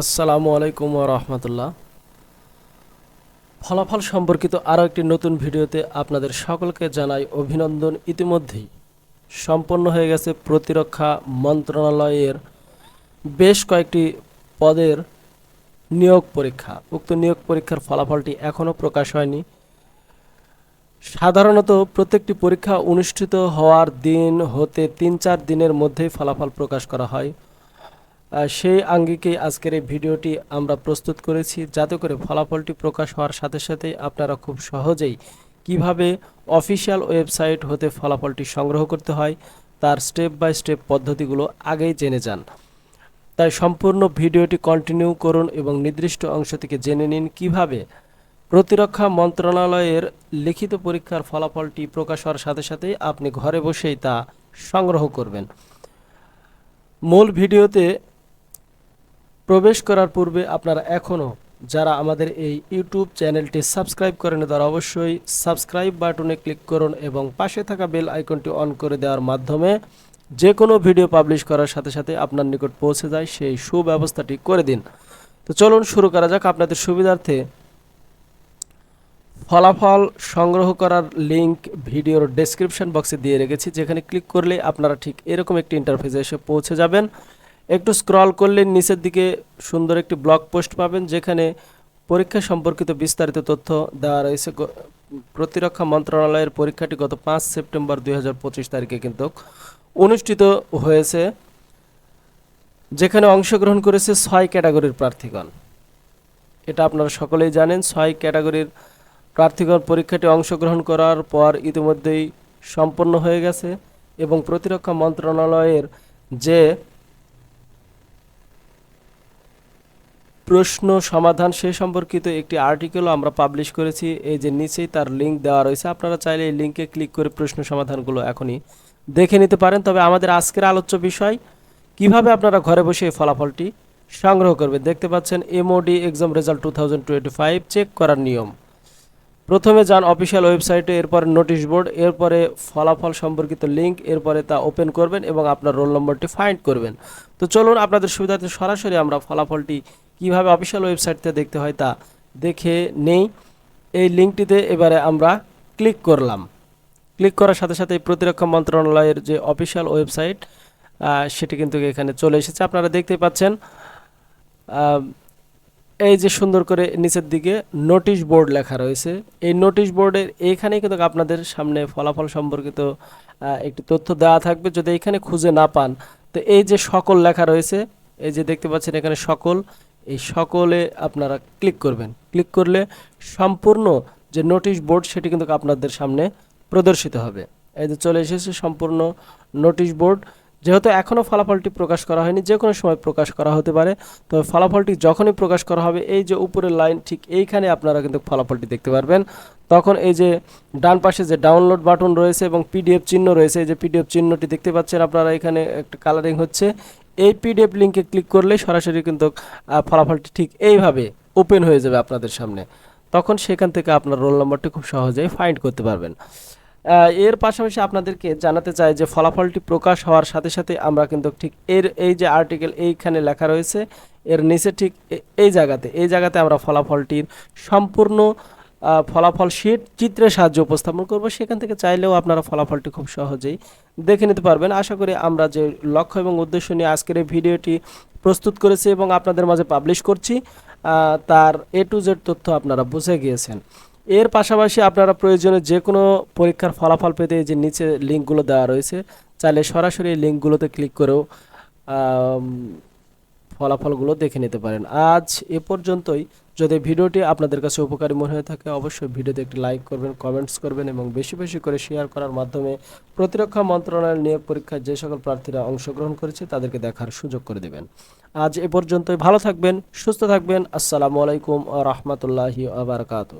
আসসালামু আলাইকুম রহমতুল্লাহ। ফলাফল সম্পর্কিত আরও একটি নতুন ভিডিওতে আপনাদের সকলকে জানাই অভিনন্দন। ইতিমধ্যেই সম্পন্ন হয়ে গেছে প্রতিরক্ষা মন্ত্রণালয়ের বেশ কয়েকটি পদের নিয়োগ পরীক্ষা। উক্ত নিয়োগ পরীক্ষার ফলাফলটি এখনও প্রকাশ হয়নি। সাধারণত প্রত্যেকটি পরীক্ষা অনুষ্ঠিত হওয়ার দিন হতে তিন চার দিনের মধ্যেই ফলাফল প্রকাশ করা হয়। সেই আঙ্গিকেই আজকের এই ভিডিওটি আমরা প্রস্তুত করেছি। যাতে করে ফলাফলটি প্রকাশ হওয়ার সাথে সাথেই আপনারা খুব সহজেই কীভাবে অফিসিয়াল ওয়েবসাইট হতে ফলাফলটি সংগ্রহ করতে হয়, তার স্টেপ বাই স্টেপ পদ্ধতিগুলো আগেই জেনে যান। তাই সম্পূর্ণ ভিডিওটি কন্টিনিউ করুন এবং নির্দিষ্ট অংশ থেকে জেনে নিন কীভাবে প্রতিরক্ষা মন্ত্রণালয়ের লিখিত পরীক্ষার ফলাফলটি প্রকাশ হওয়ার সাথে সাথেই আপনি ঘরে বসেই তা সংগ্রহ করবেন। মূল ভিডিওতে প্রবেশ করার পূর্বে আপনারা এখনও যারা আমাদের এই ইউটিউব চ্যানেলটি সাবস্ক্রাইব করেন তারা অবশ্যই সাবস্ক্রাইব বাটনে ক্লিক করুন এবং পাশে থাকা বেল আইকনটি অন করে দেওয়ার মাধ্যমে যে কোনো ভিডিও পাবলিশ করার সাথে সাথে আপনার নিকট পৌঁছে যায় সেই সুব্যবস্থাটি করে দিন। তো চলুন শুরু করা যাক আপনাদের সুবিধার্থে। ফলাফল সংগ্রহ করার লিংক ভিডিওর ডেসক্রিপশন বক্সে দিয়ে রেখেছি, যেখানে ক্লিক করলে আপনারা ঠিক এরকম একটি ইন্টারফেসে এসে পৌঁছে যাবেন। একটু স্ক্রল করলে নিচের দিকে সুন্দর একটি ব্লগ পোস্ট পাবেন, যেখানে পরীক্ষা সম্পর্কিত বিস্তারিত তথ্য দেওয়া রয়েছে। প্রতিরক্ষা মন্ত্রণালয়ের পরীক্ষাটি গত পাঁচ সেপ্টেম্বর দুই হাজার পঁচিশ তারিখে কিন্তু অনুষ্ঠিত হয়েছে, যেখানে অংশগ্রহণ করেছে ছয় ক্যাটাগরির প্রার্থীগণ। এটা আপনারা সকলেই জানেন, ছয় ক্যাটাগরির প্রার্থীগণ পরীক্ষাটি অংশগ্রহণ করার পর ইতিমধ্যেই সম্পন্ন হয়ে গেছে এবং প্রতিরক্ষা মন্ত্রণালয়ের যে প্রশ্ন সমাধান সে সম্পর্কিত একটি আর্টিকেলও আমরা পাবলিশ করেছি। এই যে নিচেই তার লিঙ্ক দেওয়া রয়েছে। আপনারা চাইলে এই লিঙ্কে ক্লিক করে প্রশ্ন সমাধানগুলো এখনই দেখে নিতে পারেন। তবে আমাদের আজকের আলোচ্য বিষয়, কীভাবে আপনারা ঘরে বসে এই ফলাফলটি সংগ্রহ করবেন? দেখতে পাচ্ছেন MOD exam result two thousand twenty five check করার নিয়ম। প্রথমে যান অফিসিয়াল ওয়েবসাইটে এরপরে নোটিশ বোর্ড এরপরে ফলাফল সম্পর্কিত লিঙ্ক এরপরে তা ওপেন করবেন এবং আপনার রোল নম্বরটি ফাইন্ড করবেন। তো চলুন, আপনাদের সুবিধার্থে সরাসরি আমরা ফলাফলটি কীভাবে অফিসিয়াল ওয়েবসাইট থেকে দেখতে হয় তা দেখে নেই। এই লিঙ্কটিতে এবারে আমরা ক্লিক করলাম। ক্লিক করার সাথে সাথে প্রতিরক্ষা মন্ত্রণালয়ের যে অফিসিয়াল ওয়েবসাইট সেটি কিন্তু এখানে চলে এসেছে। আপনারা দেখতেই পাচ্ছেন এই যে সুন্দর করে নিচের দিকে নোটিশ বোর্ড লেখা রয়েছে। এই নোটিশ বোর্ডের এইখানেই কিন্তু আপনাদের সামনে ফলাফল সম্পর্কিত একটি তথ্য দেওয়া থাকবে। যদি এখানে খুঁজে না পান, তো এই যে সকল লেখা রয়েছে, এই যে দেখতে পাচ্ছেন এখানে সকল এই সকলে আপনারা ক্লিক করবেন। ক্লিক করলে সম্পূর্ণ যে নোটিশ বোর্ড, সেটি কিন্তু আপনাদের সামনে প্রদর্শিত হবে। এই যে চলে এসেছে সম্পূর্ণ নোটিশ বোর্ড। যেহেতু এখনও ফলাফলটি প্রকাশ করা হয়নি, যে কোনো সময় প্রকাশ করা হতে পারে। তবে ফলাফলটি যখনই প্রকাশ করা হবে, এই যে উপরের লাইন, ঠিক এইখানে আপনারা কিন্তু ফলাফলটি দেখতে পারবেন। তখন এই যে ডান পাশে যে ডাউনলোড বাটন রয়েছে এবং পিডিএফ চিহ্ন রয়েছে, এই যে পিডিএফ চিহ্নটি দেখতে পাচ্ছেন আপনারা, এখানে একটা কালারিং হচ্ছে। এই পিডিএফ লিঙ্কে ক্লিক করলে সরাসরি কিন্তু ফলাফলটি ঠিক এইভাবে ওপেন হয়ে যাবে আপনাদের সামনে। তখন সেখান থেকে আপনার রোল নম্বরটি খুব সহজেই ফাইন্ড করতে পারবেন। এর পাশাপাশি আপনাদেরকে জানাতে চাই যে ফলাফলটি প্রকাশ হওয়ার সাথে সাথে আমরা কিন্তু ঠিক এর, এই যে আর্টিকেল এইখানে লেখা রয়েছে, এর নিচে ঠিক এই জায়গাতে এই জায়গাতে আমরা ফলাফলটির সম্পূর্ণ ফলাফল শিট, চিত্রের সাহায্যে উপস্থাপন করব। সেখান থেকে চাইলেও আপনারা ফলাফলটি খুব সহজেই দেখে নিতে পারবেন। আশা করি আমরা যে লক্ষ্য এবং উদ্দেশ্য নিয়ে আজকের এই ভিডিওটি প্রস্তুত করেছি এবং আপনাদের মাঝে পাবলিশ করছি তার এ টু জেড তথ্য আপনারা বুঝে গিয়েছেন। এর পাশাপাশি আপনারা প্রয়োজনে যে কোনো পরীক্ষার ফলাফল পেতে যে নিচে লিঙ্কগুলো দেওয়া রয়েছে, চাইলে সরাসরি লিঙ্কগুলোতে ক্লিক করেও ফলাফলগুলো দেখে নিতে পারেন। আজ এ পর্যন্তই। যদি ভিডিওটি আপনাদের কাছে উপকারী মনে হয়ে থাকে, অবশ্যই ভিডিওতে একটি লাইক করবেন, কমেন্টস করবেন এবং বেশি বেশি করে শেয়ার করার মাধ্যমে প্রতিরক্ষা মন্ত্রণালয়ের নিয়োগ পরীক্ষায় যে সকল প্রার্থীরা অংশগ্রহণ করেছে, তাদেরকে দেখার সুযোগ করে দেবেন। আজ এ পর্যন্তই। ভালো থাকবেন, সুস্থ থাকবেন। আসসালামু আলাইকুম রহমতুল্লাহি আবরকাত